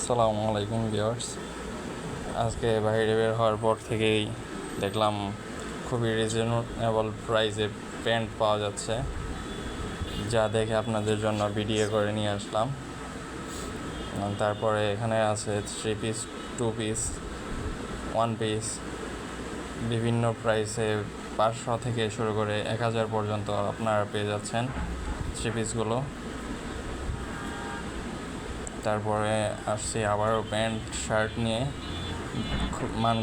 আসসালামু আলাইকুম ভিউয়ার্স। আজকে বাইরে বের হওয়ার পর থেকেই দেখলাম খুবই রিজনেবল প্রাইসে প্যান্ট পাওয়া যাচ্ছে, যা দেখে আপনাদের জন্য ভিডিও করে নিয়ে আসলাম। তারপরে এখানে আছে three piece two piece one piece বিভিন্ন প্রাইসে পাঁচশো থেকে শুরু করে এক হাজার পর্যন্ত আপনারা পেয়ে যাচ্ছেন থ্রি পিসগুলো তারপরে আসছি আবারও প্যান্ট, শার্ট নিয়ে। মান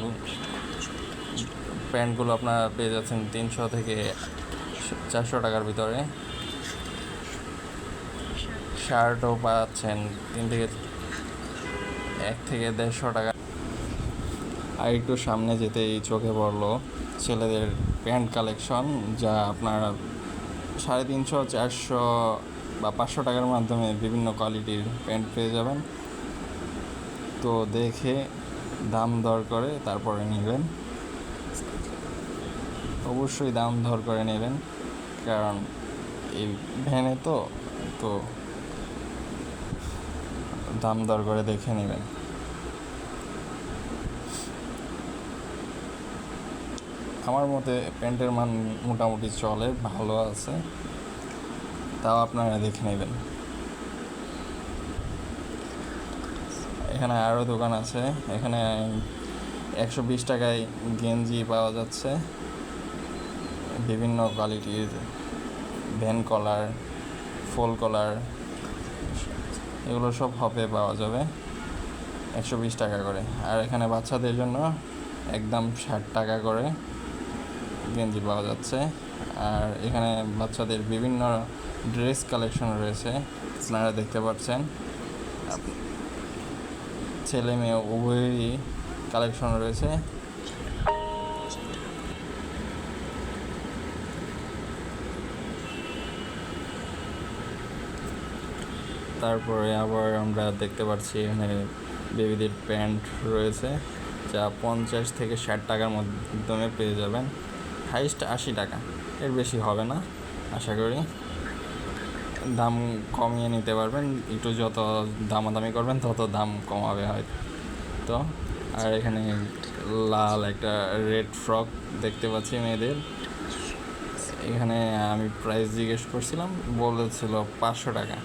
প্যান্টগুলো আপনারা পেয়ে যাচ্ছেন তিনশো থেকে চারশো টাকার ভিতরে। শার্টও পাচ্ছেন তিন থেকে এক থেকে দেড়শো টাকা। আর একটু সামনে যেতেই চোখে পড়ল ছেলেদের প্যান্ট কালেকশন, যা আপনার সাড়ে তিনশো, চারশো বা পাঁচশো টাকার মাধ্যমে বিভিন্ন কোয়ালিটির প্যান্ট পেয়ে যাবেন। তো দেখে দাম দর করে তারপরে নেবেন। অবশ্যই দাম দর করে নেবেন, কারণ এই ভ্যানে তো তো দাম দর করে দেখে নেবেন। আমার মতে প্যান্টের মান মোটামুটি চলে, ভালো আছে। তাও আপনারা দেখে নেবেন। এখানে আরও দোকান আছে। এখানে একশো বিশ টাকায় গেঞ্জি পাওয়া যাচ্ছে। বিভিন্ন কোয়ালিটির ভ্যান কলার, ফোল কলার, এগুলো সব হবে পাওয়া যাবে। একশো বিশ টাকা করে। আর এখানে বাচ্চাদের জন্য একদম ষাট টাকা করে গেঞ্জি পাওয়া যাচ্ছে। আর এখানে বাচ্চাদের বিভিন্ন ড্রেস কালেকশন রয়েছে, আপনারা দেখতে পাচ্ছেন। ছেলে মেয়ে উভয়েরই কালেকশন রয়েছে। তারপরে আবার আমরা দেখতে পাচ্ছি এখানে বেবিদের প্যান্ট রয়েছে, যা পঞ্চাশ থেকে ষাট টাকার মাধ্যমে পেয়ে যাবেন। হাইস্ট আশি টাকা। এর বেশি হবে না, আশা করি। দাম কমিয়ে নিতে পারবেন, একটু যত দামাদামি করবেন, তত দাম কমাবে হয়তো। আর এখানে লাল একটা রেড ফ্রক দেখতে পাচ্ছি মেয়েদের। এখানে আমি প্রাইস জিজ্ঞেস করছিলাম, বলেছিল পাঁচশো টাকা।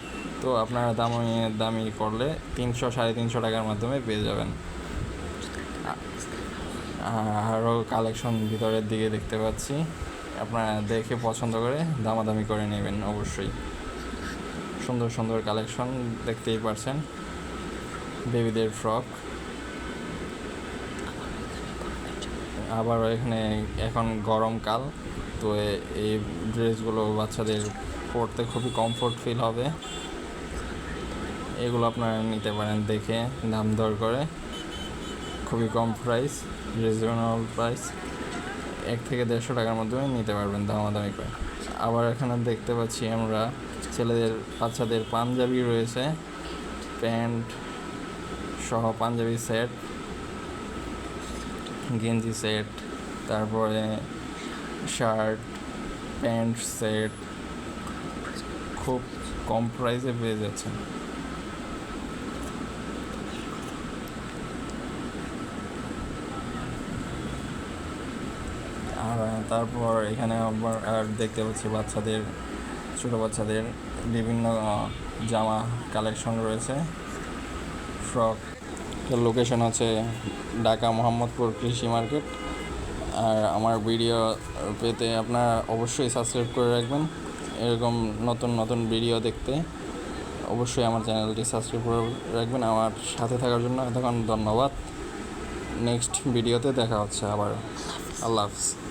তো আপনারা দামি দামি করলে তিনশো, সাড়ে তিনশো টাকার মাধ্যমে পেয়ে যাবেন। আরও কালেকশন ভিতরের দিকে দেখতে পাচ্ছি। আপনারা দেখে পছন্দ করে দামাদামি করে নেবেন, অবশ্যই। সুন্দর সুন্দর কালেকশন দেখতেই পারছেন। বেবিদের ফ্রক। আবারও এখানে, এখন গরমকাল তো এই ড্রেসগুলো বাচ্চাদের পরতে খুবই কমফোর্ট ফিল হবে। এগুলো আপনারা নিতে পারেন দেখে, দাম দর করে। খুবই কম প্রাইস রিজনেবল প্রাইস এক থেকে দেড়শো টাকার মাধ্যমে নিতে পারবেন দামাদামি করে। আবার এখানে দেখতে পাচ্ছি আমরা ছেলেদের, বাচ্চাদের পাঞ্জাবি রয়েছে, প্যান্ট সহ পাঞ্জাবি সেট, গেঞ্জি সেট, তারপরে শার্ট, প্যান্ট সেট, খুব কম প্রাইসে পেয়ে যাচ্ছেন আর তারপর এখানে আবার আর দেখতে পাচ্ছি বাচ্চাদের, ছোটো বাচ্চাদের বিভিন্ন জামা কালেকশন রয়েছে। ফ্রক লোকেশন আছে ঢাকা মোহাম্মদপুর কৃষি মার্কেট। আর আমার ভিডিও পেতে আপনারা অবশ্যই সাবস্ক্রাইব করে রাখবেন। এরকম নতুন নতুন ভিডিও দেখতে অবশ্যই আমার চ্যানেলটি সাবস্ক্রাইব করে রাখবেন। আমার সাথে থাকার জন্য এতক্ষণ ধন্যবাদ। নেক্সট ভিডিওতে দেখা হচ্ছে আবার। আল্লাহ হাফিজ।